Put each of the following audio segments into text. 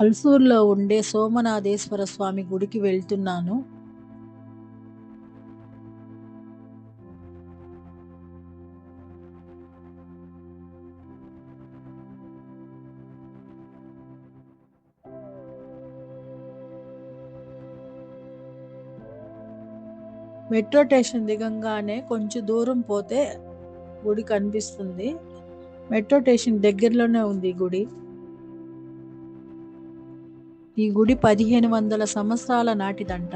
అల్సూర్లో ఉండే సోమనాథేశ్వర స్వామి గుడికి వెళ్తున్నాను. మెట్రో స్టేషన్ దిగంగానే కొంచెం దూరం పోతే గుడి కనిపిస్తుంది. మెట్రో స్టేషన్ దగ్గరలోనే ఉంది గుడి. ఈ గుడి పదిహేను వందల సంవత్సరాల నాటిదంట.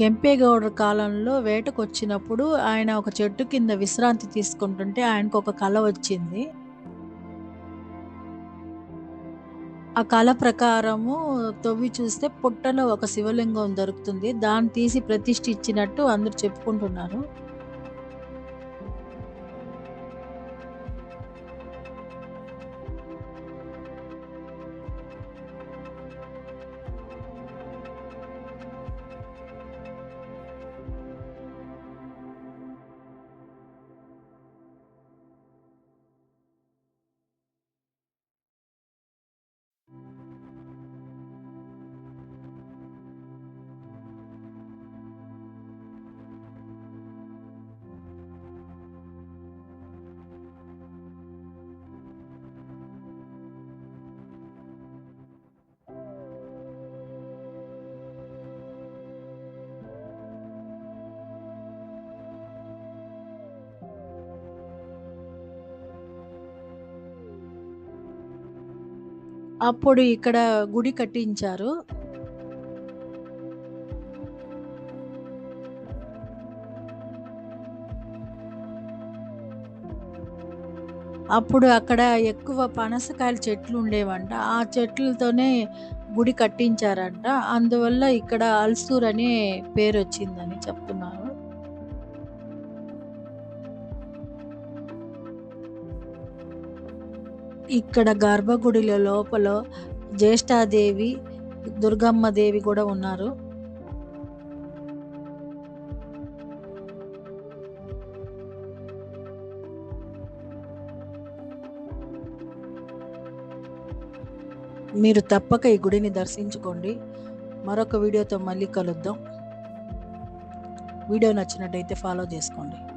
కెంపేగౌడర్ కాలంలో వేటకొచ్చినప్పుడు ఆయన ఒక చెట్టు కింద విశ్రాంతి తీసుకుంటుంటే ఆయనకు ఒక కళ వచ్చింది. ఆ కళ ప్రకారము తవ్వి చూస్తే పుట్టలో ఒక శివలింగం దొరుకుతుంది. దాన్ని తీసి ప్రతిష్ఠ ఇచ్చినట్టు అందరు చెప్పుకుంటున్నారు. అప్పుడు ఇక్కడ గుడి కట్టించారు. అప్పుడు అక్కడ ఎక్కువ పనసకాయల చెట్లు ఉండేవంట. ఆ చెట్లతోనే గుడి కట్టించారంట. అందువల్ల ఇక్కడ అల్సూర్ అనే పేరు వచ్చిందని చెప్తున్నారు. ఇక్కడ గర్భగుడిలో లోపల జ్యేష్ఠాదేవి దుర్గమ్మ దేవి కూడా ఉన్నారు. మీరు తప్పక ఈ గుడిని దర్శించుకోండి. మరొక వీడియోతో మళ్ళీ కలుద్దాం. వీడియో నచ్చినట్టయితే ఫాలో చేసుకోండి.